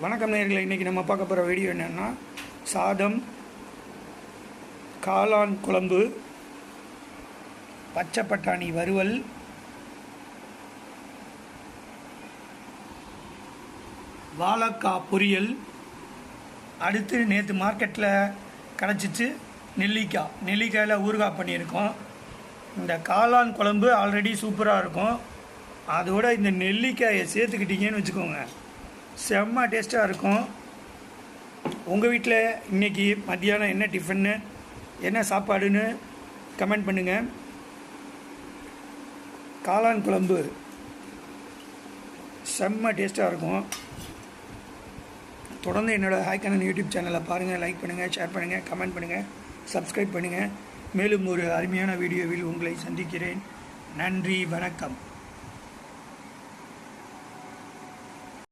வணக்கம் நேர்களை இன்றைக்கி நம்ம பார்க்க போகிற வீடியோ என்னென்னா சாதம் காளான் குழம்பு பச்சை பட்டாணி வறுவல் வாழைக்காய் பொரியல். அடுத்து நேற்று மார்க்கெட்டில் கிடச்சிச்சு நெல்லிக்காய். நெல்லிக்காயில் ஊறுகாய் பண்ணியிருக்கோம். இந்த காளான் குழம்பு ஆல்ரெடி சூப்பராக இருக்கும். அதோட இந்த நெல்லிக்காயை சேர்த்துக்கிட்டீங்கன்னு வச்சுக்கோங்க. செம்ம டேஸ்ட்டாக இருக்கும். உங்கள் வீட்டில் இன்றைக்கி மத்தியானம் என்ன டிஃபன்னு என்ன சாப்பாடுன்னு கமெண்ட் பண்ணுங்கள் காளான் குழம்பு. செம்ம டேஸ்ட்டாக இருக்கும். தொடர்ந்து என்னோடய ஹாய்கனன் யூடியூப் சேனலை பாருங்கள் லைக் பண்ணுங்கள் ஷேர் பண்ணுங்கள் கமெண்ட் பண்ணுங்கள் சப்ஸ்கிரைப் பண்ணுங்கள் மேலும் ஒரு அருமையான வீடியோவில் உங்களை சந்திக்கிறேன். நன்றி வணக்கம்.